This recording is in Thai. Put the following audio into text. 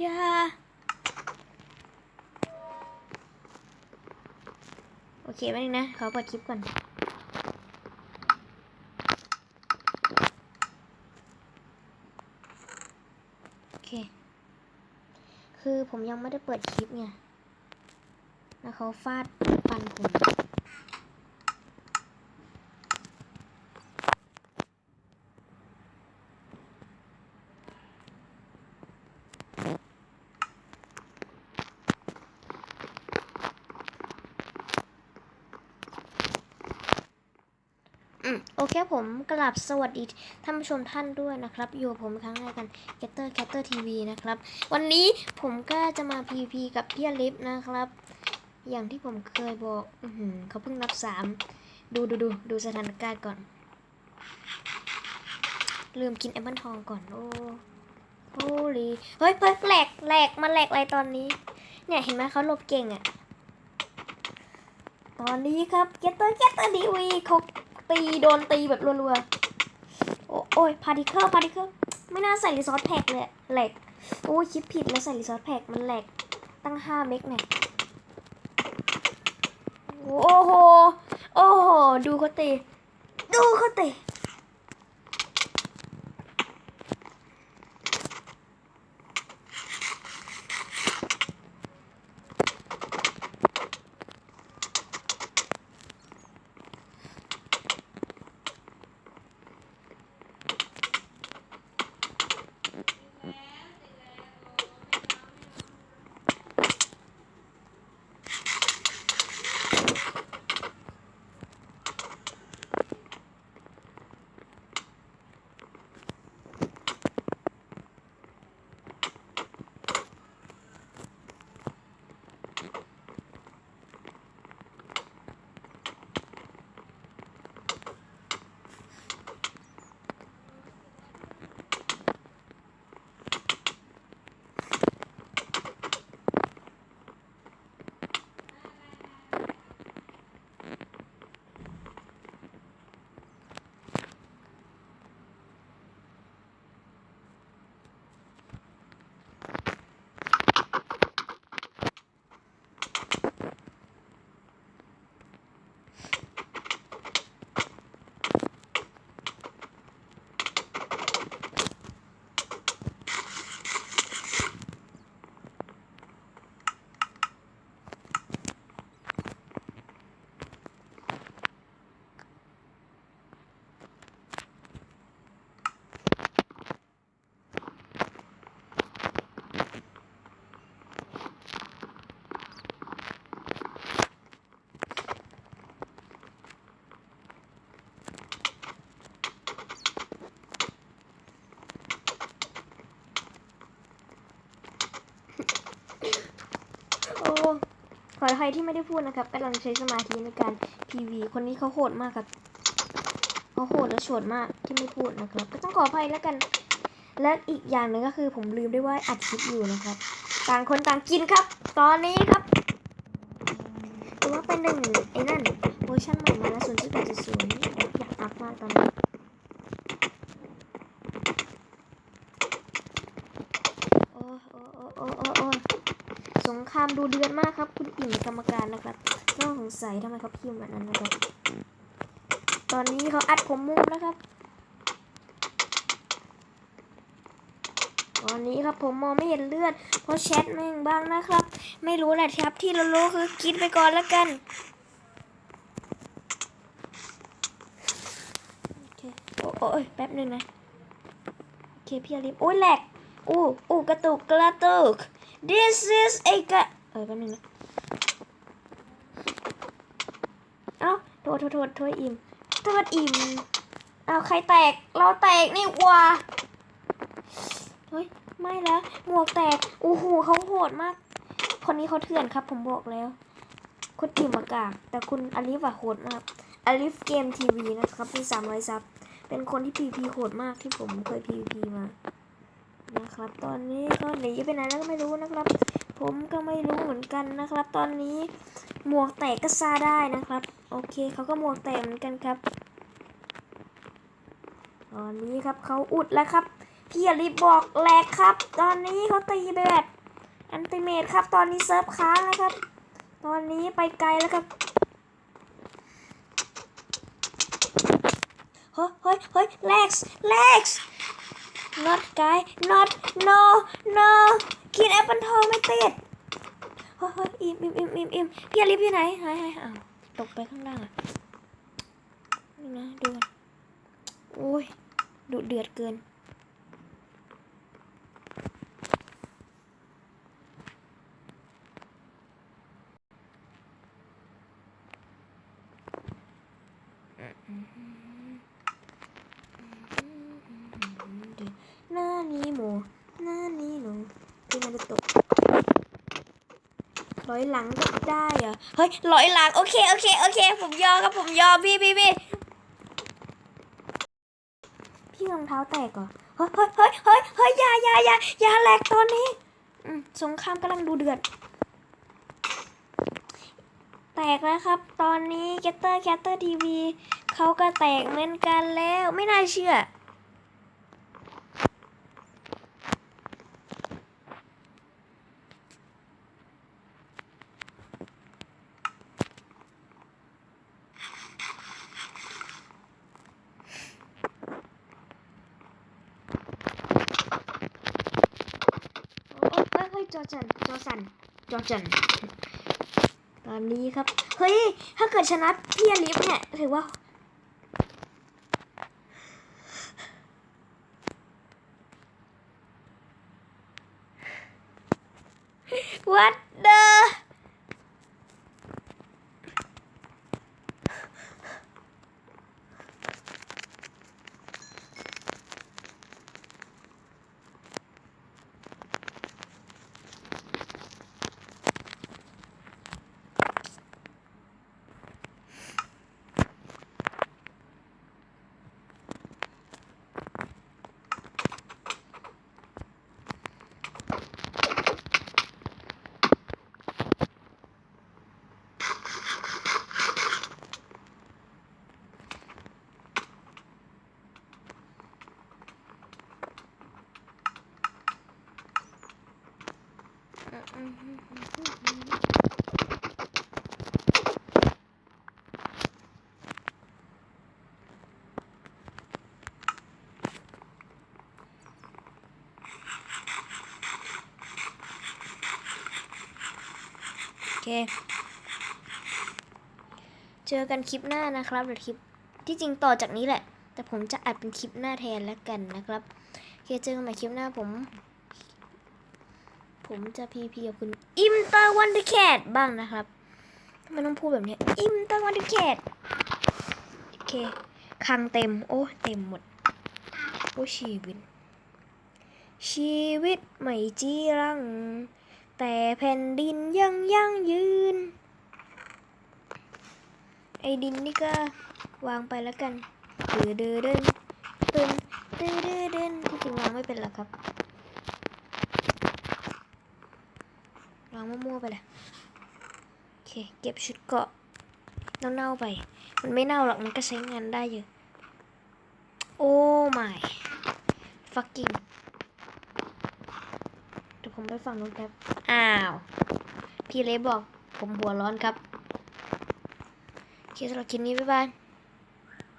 อย่าโอเคแป๊บนึงนะ ขอเปิดคลิปก่อน โอเค คือผมยังไม่ได้เปิดคลิปไงแล้วเขาฟาดฟันผม อืมโอเคผมกราบสวัสดีท่านผู้ชมท่านด้วยนะครับ อยู่ผมครั้งแรกกัน Getter Catter TV นะครับ วันนี้ผมก็จะมา PVP กับพี่ลิฟนะครับ อย่างที่ผมเคยบอกอืเขาเพิ่งนับสามดูดูดูดูสถานการณ์ก่อน ลืมกินแอปเปิลทองก่อน โอ้โอ้ลีเฮ้ยเฮ้ยแหลกแหลกมาแหลกอะไรตอนนี้ เนี่ยเห็นไหมเขาหลบเก่งอะตอนนี้ครับ Getter Catter TV เขา ตีโดนตีแบบรัวๆ โอ้โอยพาร์ติเคิลพาร์ติเคิลไม่น่าใส่รีซอสแพ็กเลยแหลกโอ้ยคิดผิดแล้วใส่รีซอสแพ็กมันแหลกตั้งห้าเมกเนี่ยโอ้โห โอ้โห ดูเขาตี ดูเขาตี ขออภัยที่ไม่ได้พูดนะครับกำลังใช้สมาธิในการ PV คนนี้เขาโหดมากครับเขาโหดและโฉดมากที่ไม่พูดนะครับ ก็ต้องขออภัยแล้วกัน และอีกอย่างหนึ่งก็คือผมลืมได้ว่าอัดคลิปอยู่นะครับ ต่างคนต่างกินครับ ตอนนี้ครับหรือว่าเป็นหนึ่งไอ้นั่นเวอร์ชันใหม่มาแล้วศูนย์จุดแปดจุดศูนย์อยากอัพมากตอนนี้โอ้โอ้โอ้โอ้โอ้โอ้สงครามดูเดือดมากครับ คุณอิ่มกรรมการนะครับน่าสงสัยทำไมเขาพิมพ์แบบนั้นนะครับ ตอนนี้เขาอัดผมมุมแล้วครับ ตอนนี้ครับผมมองไม่เห็นเลือด เพราะแชทแม่งบ้างนะครับ ไม่รู้แหละครับที่เรารู้คือกินไปก่อนแล้วกันโอ้โอ้ยแป๊บหนึ่งนะ โอเคพี่อลิฟโอ้ยแหลกอู้อู้กระตุกกระตุก this is a กะเออแป๊บนึงนะ เอ้า โทษโทษโทษอิ่มโทษอิ่มเอาใครแตกเราแตกนี่ว่าเฮ้ยไม่แล้วหมวกแตกโอ้โหเขาโหดมาก คนนี้เขาเถื่อนครับผมบอกแล้วคุณอิ่มอากาศแต่คุณอลิฟอะโหดมากอลิฟเกมทีวีนะครับมีสามร้อยซับเป็นคนที่พีพีโหดมากที่ผมเคยพีพีมานะครับ ตอนนี้ก็หนีไปไหนแล้วก็ไม่รู้นะครับ ผมก็ไม่รู้เหมือนกันนะครับ ตอนนี้หมวกแตกก็ซาได้นะครับ โอเคเขาก็หมวกแตกเหมือนกันครับ ตอนนี้ครับเขาอุดแล้วครับพี่อย่ารีบบอกแหลกครับ ตอนนี้เขาตีไปแบบอันติเมตครับ ตอนนี้เซิร์ฟค้างแล้วครับ ตอนนี้ไปไกลแล้วครับเฮ้ยเฮ้ยเฮ้ย Lex Lex not guy not no no มันแอปเปิลทอไม่ติดเฮ้ยเฮ้ยอิ่มอิ่มอิ่มอิ่มอิ่มพี่อลิฟอยู่ไหนหายหายอ้าวตกไปข้างล่างอะนี่นะดูก่อนโอ้ยดุเดือดเกิน หน้านี้หมูหน้านี้หนูที่มันจะตก ร้อยหลังก็ได้เหรอเฮ้ยร้อยหลังโอเคโอเคโอเค ผมยอมครับผมยอมพี่พี่พี่พี่รองเท้าแตกเหรอเฮ้ยเฮ้ยเฮ้ยเฮ้ยเฮ้ยยายาอยายาแหลกตอนนี้สงครามกำลังดูเดือด แตกแล้วครับ ตอนนี้แคตเตอร์แคตเตอร์ทีวีเขาก็แตกเหมือนกันแล้วไม่น่าเชื่อ โอ้เอ้ยเฮ้ยจอจันจอ สันจอจันตอนนี้ครับ เฮ้ย ถ้าเกิดชนะพี่อลิฟเนี่ยถือว่า What โอเค เจอกันคลิปหน้านะครับเดี๋ยวคลิปที่จริงต่อจากนี้แหละ แต่ผมจะอัดเป็นคลิปหน้าแทนแล้วกันนะครับ โอเค เจอกันใหม่คลิปหน้าผม ผมจะพีพีกับคุณอิมเตอร์วันเดอร์แคทบ้างนะครับทำไมต้องพูดแบบนี้อิมเตอร์วันเดอร์แคทโอเคคังเต็ม โอ้ เต็มหมด โอ้ชีวิต ชีวิตไม่จีรัง แต่แผ่นดินยังยั่งยืน ไอ้ดินนี่ก็วางไปแล้วกันเดือเดือเดินเดินเดือเดือเดินที่จริงวางไม่เป็นหรอกครับางมั่วๆไปเลยโอเค เก็บชุดเกาะเน่าๆไป มันไม่เน่าหรอกมันก็ใช้งานได้อยู่ โอ้ my fucking เดี๋ยวผมไปฝั่งนู้นครับ อ้าว พี่เล็บอกผมหัวร้อนครับ โอเคสำหรับคลิปนี้บ๊ายบาย